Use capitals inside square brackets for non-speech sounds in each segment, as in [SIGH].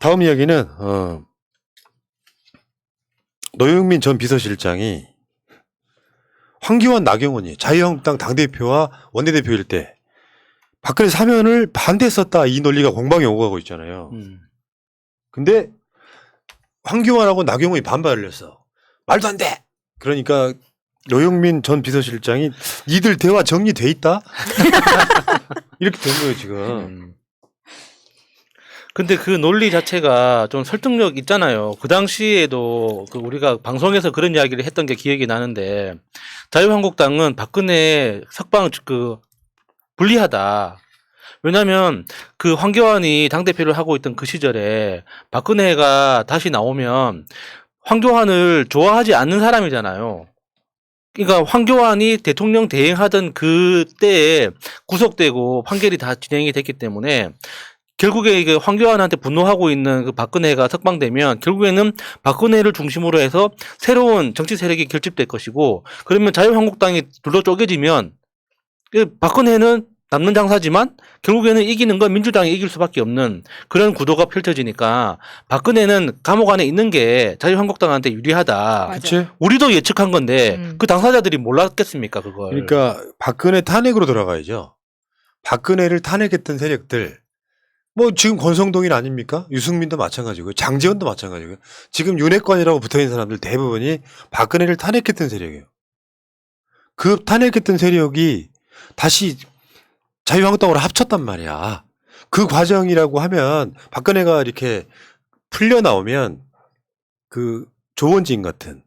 다음 이야기는 어, 노영민 전 비서실장이 황교안 나경원이 자유한국당 당대표와 원내대표일 때 박근혜 사면을 반대했었다 이 논리가 공방에 오고 가고 있잖아요. 음. 근데 황교안하고 나경원이 반발을 했어. 말도 안 돼. 그러니까 노영민 전 비서실장이 니들 대화 정리돼 있다. [LAUGHS] 이렇게 된 거예요 지금. 음. 근데 그 논리 자체가 좀 설득력 있잖아요. 그 당시에도 그 우리가 방송에서 그런 이야기를 했던 게 기억이 나는데 자유한국당은 박근혜 석방 그 불리하다. 왜냐하면 그 황교안이 당 대표를 하고 있던 그 시절에 박근혜가 다시 나오면 황교안을 좋아하지 않는 사람이잖아요. 그러니까 황교안이 대통령 대행하던 그때에 구속되고 판결이 다 진행이 됐기 때문에 결국에 이게 황교안한테 분노하고 있는 그 박근혜가 석방되면 결국에는 박근혜를 중심으로 해서 새로운 정치 세력이 결집될 것이고 그러면 자유한국당이 둘러 쪼개지면 그 박근혜는 남는 장사지만 결국에는 이기는 건 민주당이 이길 수밖에 없는 그런 구도가 펼쳐지니까 박근혜는 감옥 안에 있는 게 자유한국당한테 유리하다. 그치? 우리도 예측한 건데 음. 그 당사자들이 몰랐겠습니까 그걸. 그러니까 박근혜 탄핵으로 돌아가야죠. 박근혜를 탄핵했던 세력들 뭐 지금 권성동일 아닙니까? 유승민도 마찬가지고 장재원도 마찬가지고 지금 윤핵관이라고 붙어 있는 사람들 대부분이 박근혜를 탄핵했던 세력이에요. 그 탄핵했던 세력이 다시 자유한국당으로 합쳤단 말이야. 그 과정이라고 하면 박근혜가 이렇게 풀려 나오면 그 조원진 같은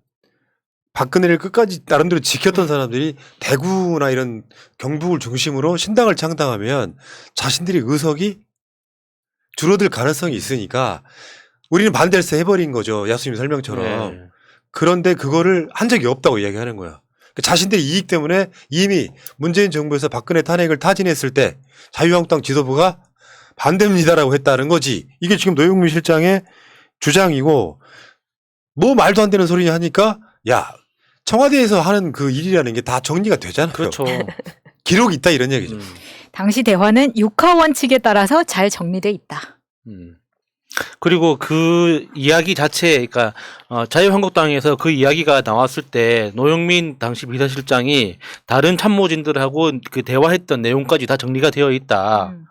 박근혜를 끝까지 나름대로 지켰던 사람들이 대구나 이런 경북을 중심으로 신당을 창당하면 자신들이 의석이 줄어들 가능성이 있으니까 우리는 반대해서 해버린 거죠. 야수님 설명처럼. 네. 그런데 그거를 한 적이 없다고 이야기하는 거야. 그 자신들의 이익 때문에 이미 문재인 정부에서 박근혜 탄핵을 타진했을 때 자유한국당 지도부가 반대입니다라고 했다는 거지. 이게 지금 노영민 실장의 주장이고 뭐 말도 안 되는 소리 하니까 야 청와대에서 하는 그 일이라는 게 다 정리가 되잖아요. 그렇죠. [LAUGHS] 기록이 있다 이런 얘기죠. 음. 당시 대화는 육하 원칙에 따라서 잘 정리돼 있다. 음. 그리고 그 이야기 자체, 그러니까 어, 자유한국당에서 그 이야기가 나왔을 때 노영민 당시 비서실장이 다른 참모진들하고 그 대화했던 내용까지 다 정리가 되어 있다. 음.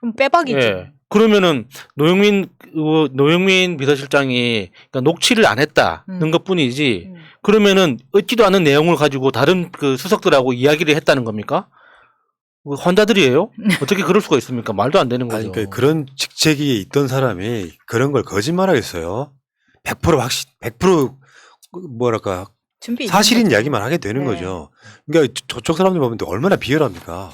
그럼 빼박이죠. 예. 그러면은 노영민 어, 노영민 비서실장이 그러니까 녹취를 안 했다는 음. 것뿐이지. 음. 그러면은 얻지도 않은 내용을 가지고 다른 그 수석들하고 이야기를 했다는 겁니까? 뭐 환자들이에요? 어떻게 그럴 수가 있습니까? 말도 안 되는 거죠. 아니 그러니까 그런 직책이 있던 사람이 그런 걸 거짓말하겠어요. 100% 확신, 100% 뭐랄까 사실인. 이야기만 하게 되는 네. 거죠. 그러니까 저- 저쪽 사람들 보면 또 얼마나 비열합니까?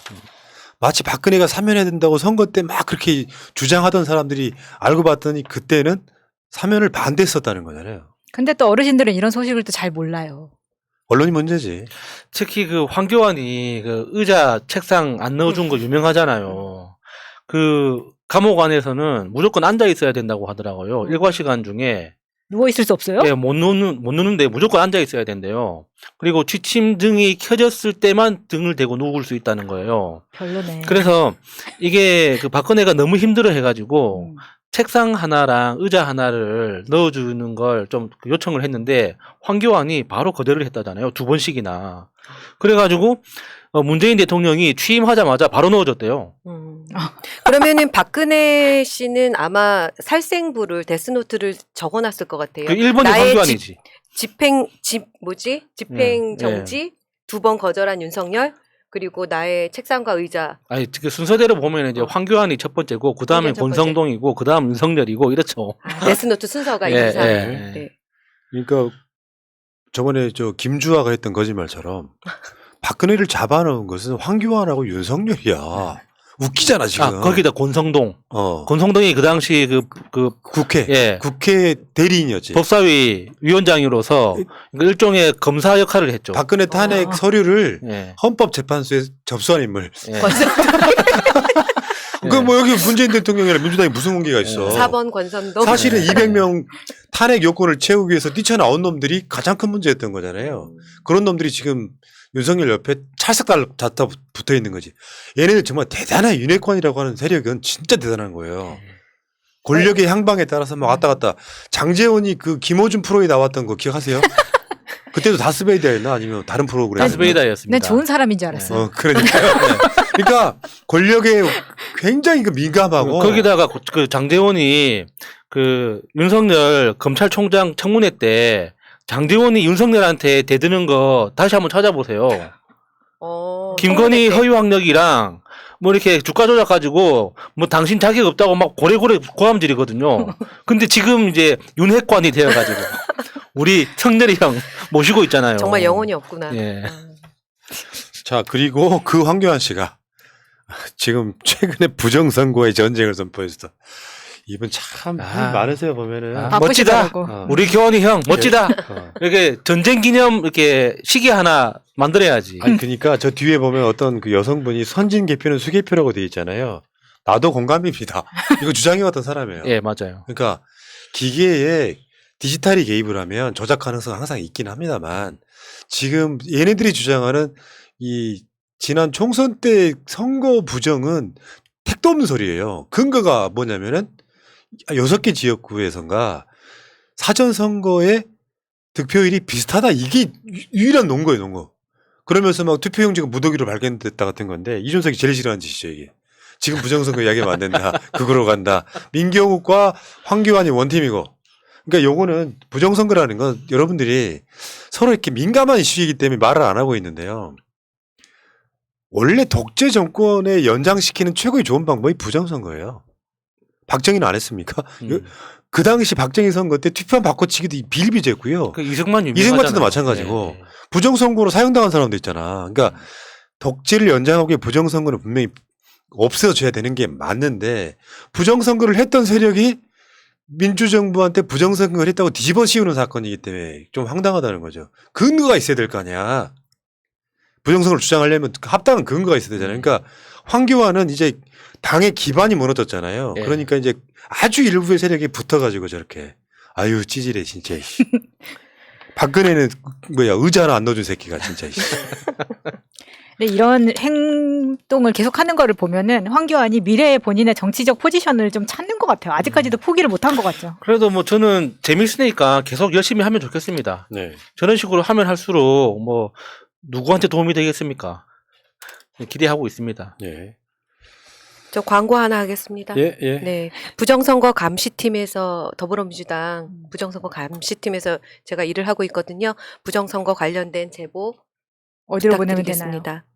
마치 박근혜가 사면해야 된다고 선거 때 막 그렇게 주장하던 사람들이 알고 봤더니 그때는 사면을 반대했었다는 거잖아요. 근데 또 어르신들은 이런 소식을 또 잘 몰라요. 언론이 문제지. 특히 그 황교안이 그 의자 책상 안 넣어준 거 유명하잖아요. 그 감옥 안에서는 무조건 앉아 있어야 된다고 하더라고요. 일과 시간 중에 누워 있을 수 없어요? 예, 못 누는 못 누는데 무조건 앉아 있어야 된대요. 그리고 취침 등이 켜졌을 때만 등을 대고 누울 수 있다는 거예요. 별로네. 그래서 이게 그 박근혜가 너무 힘들어 해가지고 음. 책상 하나랑 의자 하나를 넣어주는 걸 좀 요청을 했는데 황교안이 바로 거절을 했다잖아요. 두 번씩이나. 그래가지고 어, 문재인 대통령이 취임하자마자 바로 넣어줬대요. 음. 아. [LAUGHS] 그러면은 박근혜 씨는 아마 살생부를 데스노트를 적어놨을 것 같아요. 그 1번이 나의 황교안이지. 집행 집 뭐지 집행 예, 정지 두번 거절한 윤석열 그리고 나의 책상과 의자 아니 그 순서대로 보면 이제 황교안이 첫 번째고 그 다음에 황교안 첫 번째. 권성동이고 그 다음 윤석열이고 이렇죠. 아, 데스노트 순서가 예, 있는 사람. 예. 네. 그러니까 저번에 저 김주아가 했던 거짓말처럼 박근혜를 잡아놓은 것은 황교안하고 윤석열이야. 웃기잖아 지금. 아 거기다 권성동. 어. 권성동이 그 당시 그 그 국회 예. 국회 대리인이었지. 법사위 위원장으로서 일종의 검사 역할을 했죠. 박근혜 탄핵 아. 서류를 예. 헌법재판소에 접수한 인물. 예. [LAUGHS] 그뭐 여기 문재인 대통령이랑 민주당이 무슨 관계가 있어? 예. 4번 권선동 사실은 네. 200명 탄핵 요건을 채우기 위해서 뛰쳐나온 놈들이 가장 큰 문제였던 거잖아요. 그런 놈들이 지금 윤석열 옆에 찰싹 달다 붙어 있는 거지. 얘네들 정말 대단한 윤핵관이라고 하는 세력은 진짜 대단한 거예요. 권력의 향방에 따라서 막 왔다 갔다. 장재원이 그 김호준 프로에 나왔던 거 기억하세요? [LAUGHS] 그때도 다스베이다였나 아니면 다른 프로그램? 다스베이다였습니다. 난 좋은 사람인 줄 알았어. 어, 그러니까요. 그러니까 권력에 굉장히 그 민감하고 거기다가 고- 그 장재원이 그 윤석열 검찰총장 청문회 때 장재원이 윤석열한테 대드는 거 다시 한번 찾아보세요. 어, 김건희. 허위 학력이랑 뭐 이렇게 주가 조작 가지고 뭐 당신 자격 없다고 막 고래고래 고함질이거든요. [LAUGHS] 근데 지금 이제 윤핵관이 되어 가지고 우리 성렬이 형 모시고 있잖아요. 정말 영혼이 없구나. 예. 음. 자 그리고 그 황교안 씨가 지금 최근에 부정선거의 전쟁을 선포했어. 이분 참 아. 많으세요 보면은. 아, 어. 멋지다. 바쁘시더라고. 어. 우리 교원이 형 멋지다. 어. 이렇게 전쟁 기념 이렇게 시계 하나 만들어야지. 아니 그러니까 저 뒤에 보면 어떤 그 여성분이 선진 개표는 수개표라고 돼 있잖아요. 나도 공감입니다. [LAUGHS] 이거 주장해왔던 사람이에요. 예, 맞아요. 그러니까 기계에 디지털이 개입을 하면 조작 가능성 은 항상 있긴 합니다만 지금 얘네들이 주장하는 이 지난 총선 때 선거 부정은 택도 없는 소리예요. 근거가 뭐냐면은 여섯 개 지역구에선가 사전 선거의 득표율이 비슷하다. 이게 유- 유일한 논거예요, 논거. 그러면서 막 투표용지가 무더기로 발견됐다 같은 건데 이준석이 제일 싫어하는 짓이죠, 이게. 지금 부정선거 이야기하면 안 된다. [LAUGHS] 그거로 간다. 민경욱과 황교안이 원팀이고. 그러니까 요거는 부정선거라는 건 여러분들이 서로 이렇게 민감한 이슈이기 때문에 말을 안 하고 있는데요. 원래 독재 정권에 연장시키는 최고의 좋은 방법이 부정선거예요. 박정희는 안 했습니까? 음. 그 당시 박정희 선거 때 투표한 바꿔치기도 비일비재고요. 그 이승만 유명하잖아요. 이승만 때도 마찬가지고. 예, 예. 부정선거로 사용당한 사람도 있잖아. 그러니까 독재를 연장하기 위해 부정선거는 분명히 없어져야 되는 게 맞는데 부정선거를 했던 세력이 민주정부한테 부정선거를 했다고 뒤집어 씌우는 사건이기 때문에 좀 황당하다는 거죠. 근거가 있어야 될 거 아니야. 부정선거를 주장하려면 합당한 근거가 있어야 되잖아요. 그러니까 황교안은 이제 당의 기반이 무너졌잖아요. 예. 그러니까 이제 아주 일부의 세력이 붙어가지고 저렇게 아유 찌질해 진짜. [LAUGHS] 박근혜는 뭐야 의자 하나 안 넣어준 새끼가 진짜. 근데 이런 행동을 계속하는 거를 보면은 황교안이 미래의 본인의 정치적 포지션을 좀 찾는 것 같아요. 아직까지도 포기를 못한 것 같죠. 그래도 뭐 저는 재밌으니까 계속 열심히 하면 좋겠습니다. 네. 저런 식으로 하면 할수록 뭐 누구한테 도움이 되겠습니까? 네, 기대하고 있습니다. 예. 저 광고 하나 하겠습니다. 예, 예. 네. 부정선거 감시팀에서 더불어민주당 부정선거 감시팀에서 제가 일을 하고 있거든요. 부정선거 관련된 제보 어디로 보내면 되나요? 부탁드리겠습니다.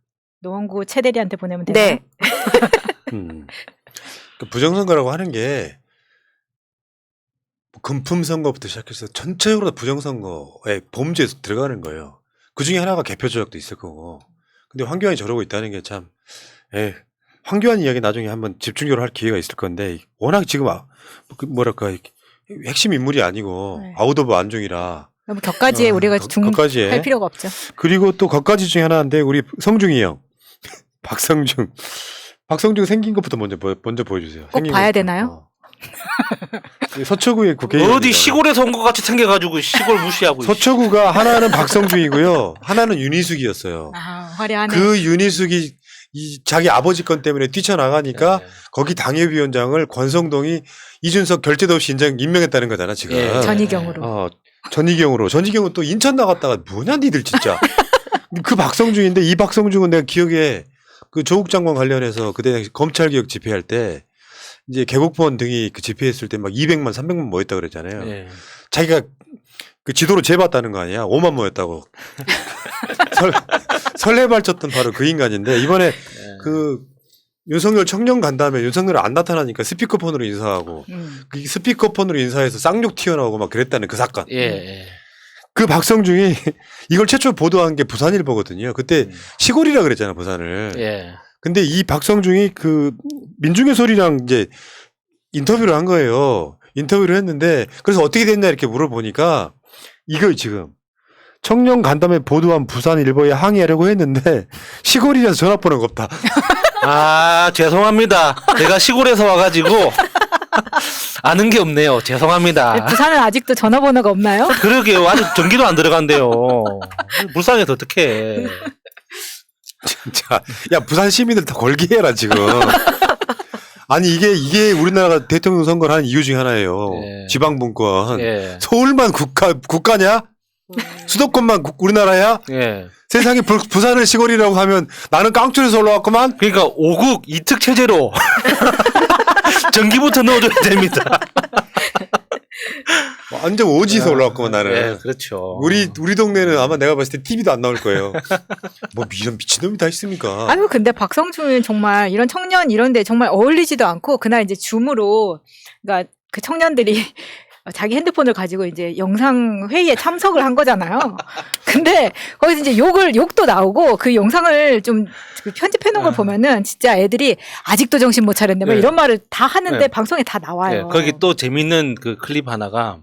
노원구 최대리한테 보내면 되나요? 네. [LAUGHS] 음. 그 부정선거라고 하는 게 금품 선거부터 시작해서 전체적으로 다 부정선거의 범죄에 들어가는 거예요. 그 중에 하나가 개표 조작도 있을 거고. 근데 황교안이 저러고 있다는 게 참, 에 황교안 이야기 나중에 한번 집중적으로 할 기회가 있을 건데, 워낙 지금, 아, 그 뭐랄까, 핵심 인물이 아니고, 네. 아웃 오브 안중이라. 너무 격가지에 어, 우리가 거- 중할. 필요가 없죠. 그리고 또 겉가지 중에 하나인데 우리 성중이 형 [LAUGHS] 박성중 박성중 생긴 것부터 먼저 보, 먼저 보여주세요. 꼭 생긴 봐야 것부터. 되나요? 어. 서초구의 국회의원 어디 시골에서 온 것 같이 생겨가지고 시골 무시하고. 서초구가 하나는 박성중이고요 하나는 윤희숙이었어요. 아, 화려하네. 그 윤희숙이 이 자기 아버지 건 때문에 뛰쳐나가니까 예. 거기 당협위원장을 권성동이 이준석 결재도 없이 인정 임명했다는 거잖아 지금. 예. 전희경으로. 어, 전희경으로. 전희경은 또 인천 나갔다가 뭐냐, 니들 진짜. [LAUGHS] 그 박성중인데 이 박성중은 내가 기억에 그 조국 장관 관련해서 그때 당시 검찰개혁 집회할 때 이제 개국본 등이 그 집회했을 때 막 200만, 300만 모였다 그랬잖아요. 예. 자기가 그 지도로 재봤다는 거 아니야? 5만 모였다고. [LAUGHS] 설, 설레발쳤던 바로 그 인간인데 이번에 예. 그 윤석열 청년 간 다음에 윤석열 안 나타나니까 스피커폰으로 인사하고 음. 그 스피커폰으로 인사해서 쌍욕 튀어나오고 막 그랬다는 그 사건. 예. 예. 그 박성중이 [LAUGHS] 이걸 최초 보도한 게 부산일보거든요. 그때 시골이라 그랬잖아, 부산을. 예. 근데 이 박성중이 그 민중의 소리랑 이제 인터뷰를 한 거예요. 인터뷰를 했는데 그래서 어떻게 됐냐 이렇게 물어보니까 이거 지금 청년 간담회 보도한 부산 일보에 항의하려고 했는데 [LAUGHS] 시골이라서 전화번호가 없다. [LAUGHS] 아, 죄송합니다. 제가 시골에서 와가지고 [LAUGHS] 아는 게 없네요. 죄송합니다. 부산은 아직도 전화번호가 없나요? 그러게요. 아직 전기도 안 들어간대요. 불쌍해서 어떡해. 진짜 야 부산 시민들 다 걸게 해라 지금. 아니 이게 이게 우리나라가 대통령 선거를 하는 이유 중에 하나예요. 예. 지방분권. 예. 서울만 국가 국가냐? 음. 수도권만 국- 우리나라야? 예. 세상에 부, 부산을 시골이라고 하면 나는 깡촌에서 올라왔구만. 그러니까 5국 2특 체제로 [LAUGHS] 전기부터 넣어줘야 됩니다. 완전 오지에서 올라왔구만 나는. 예, 그렇죠. 우리 우리 동네는 아마 내가 봤을 때 TV도 안 나올 거예요. [LAUGHS] 뭐 이런 미친놈이 다 있습니까? 아유 근데 박성준 정말 이런 청년 이런데 정말 어울리지도 않고 그날 이제 줌으로 그러니까 그 청년들이 자기 핸드폰을 가지고 이제 영상 회의에 참석을 한 거잖아요. [LAUGHS] 근데 거기서 이제 욕을 욕도 나오고 그 영상을 좀그 편집해 놓은 걸 아. 보면은 진짜 애들이 아직도 정신 못 차렸네. 뭐 네. 이런 말을 다 하는데 네. 방송에 다 예, 나와요. 거기 또 재밌는 그 클립 하나가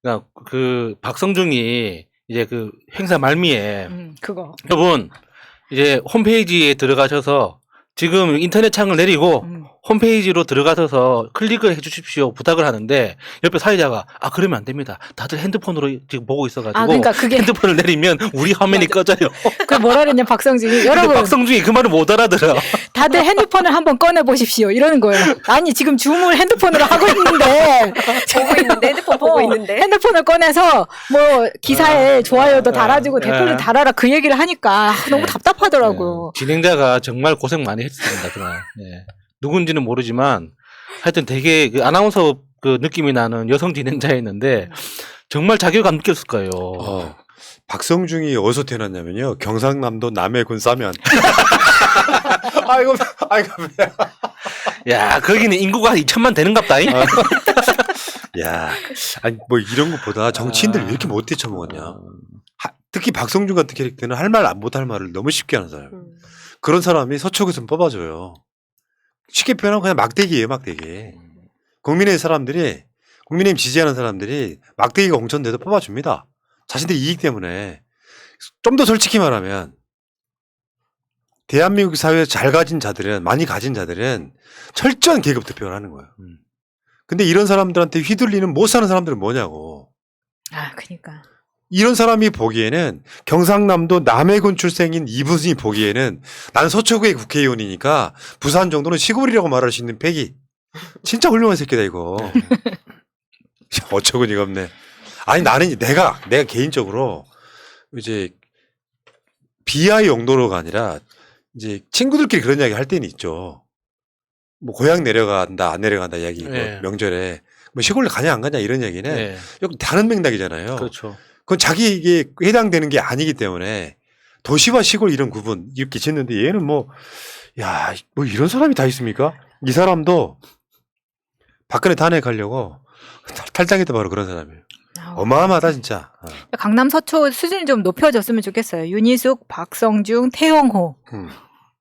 그러니까 그 박성중이 이제 그 행사 말미에 음, 그거. 여러분 이제 홈페이지에 들어가셔서 지금 인터넷 창을 내리고 음. 홈페이지로 들어가셔서 클릭을 해주십시오 부탁을 하는데 옆에 사회자가 아 그러면 안 됩니다. 다들 핸드폰으로 지금 보고 있어가지고 아 그러니까 그게 [LAUGHS] 핸드폰을 내리면 우리 화면이 꺼져요. 그 뭐라 그랬냐 박성준이 근데 여러분 박성중이 그 말을 못 알아들어. 다들 핸드폰을 한번 꺼내 보십시오 이러는 거예요. 아니 지금 줌을 핸드폰으로 하고 있는데 [LAUGHS] 보고 있는데 핸드폰 보고 어, 있는데 핸드폰을 꺼내서 뭐 기사에 좋아요도 달아주고 아, 댓글도 아. 달아라 그 얘기를 하니까 아, 너무 네. 답답하더라고요. 네, 진행자가 정말 고생 많이 했습니다 그날. 네. 누군지는 모르지만 하여튼 되게 그 아나운서 그 느낌이 나는 여성 진행자였는데 정말 자괴감 느꼈을 거예요. 어, 박성중이 어디서 태어났냐면요. 경상남도 남해군 싸면. [LAUGHS] 아이고, 아이고, 야 거기는 인구가 2천만 되는갑다잉. 아. [LAUGHS] 야, 아니 뭐 이런 것보다 정치인들 왜 이렇게 못해 처먹었냐. 하- 특히 박성중 같은 캐릭터는 할 말 안 못할 말을 너무 쉽게 하는 사람. 음. 그런 사람이 서초구에서 뽑아줘요. 쉽게 표현하면 그냥 막대기예요, 막대기. 국민의 사람들이 국민의힘 지지하는 사람들이 막대기가 공천돼도 뽑아줍니다. 자신들의 이익 때문에 좀 더 솔직히 말하면 대한민국 사회에 잘 가진 자들은 많이 가진 자들은 철저한 계급 투표를 하는 거예요. 음. 근데 이런 사람들한테 휘둘리는 못 사는 사람들은 뭐냐고. 아 그러니까 이런 사람이 보기에는 경상남도 남해군 출생인 이분이 보기에는 난 서초구의 국회의원이니까 부산 정도는 시골이라고 말할 수 있는 패기. 진짜 훌륭한 새끼다 이거. [LAUGHS] 어처구니가 없네. 아니 나는 내가 내가 개인적으로 이제 비하 용도로가 아니라 이제 친구들끼리 그런 이야기 할 때는 있죠. 뭐 고향 내려간다 안 내려간다 이야기 뭐 네. 명절에 뭐 시골에 가냐 안 가냐 이런 얘기는 네. 조금 다른 맥락이잖아요. 그렇죠. 그건 자기에게 해당되는 게 아니기 때문에 도시와 시골 이런 구분 이렇게 짓는데 얘는 뭐, 야, 뭐 이런 사람이 다 있습니까? 이 사람도 박근혜 탄핵하려고 탈- 탈당했다 바로 그런 사람이에요. 아, 어마어마하다 진짜. 어. 강남 서초 수준이 좀 높여졌으면 좋겠어요. 윤희숙, 박성중, 태영호. 음.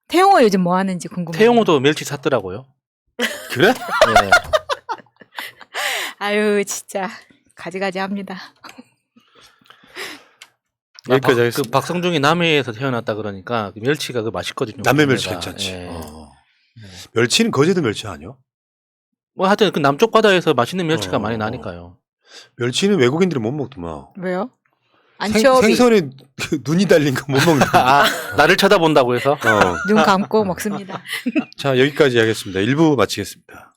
태영호 요즘 뭐 하는지 궁금해요. 태용호도 멸치 샀더라고요. [LAUGHS] 그래? 네. [LAUGHS] 아유 진짜 가지가지 합니다. 아, 박, 여기까지 그 하겠습니다. 박성중이 남해에서 태어났다 그러니까 그 멸치가 그 맛있거든요. 남의 멸치. 괜찮지. 예. 어. 멸치는 거제도 멸치 아니요? 뭐 하여튼 그 남쪽 바다에서 맛있는 멸치가 어. 많이 나니까요. 멸치는 외국인들이 못 먹더만. 왜요? 생, 안치업이 생선에 [LAUGHS] 눈이 달린 거 못 먹는다. 아 나를 쳐다본다고 해서 어. 눈 감고 먹습니다. 자 여기까지 하겠습니다. 1부 마치겠습니다.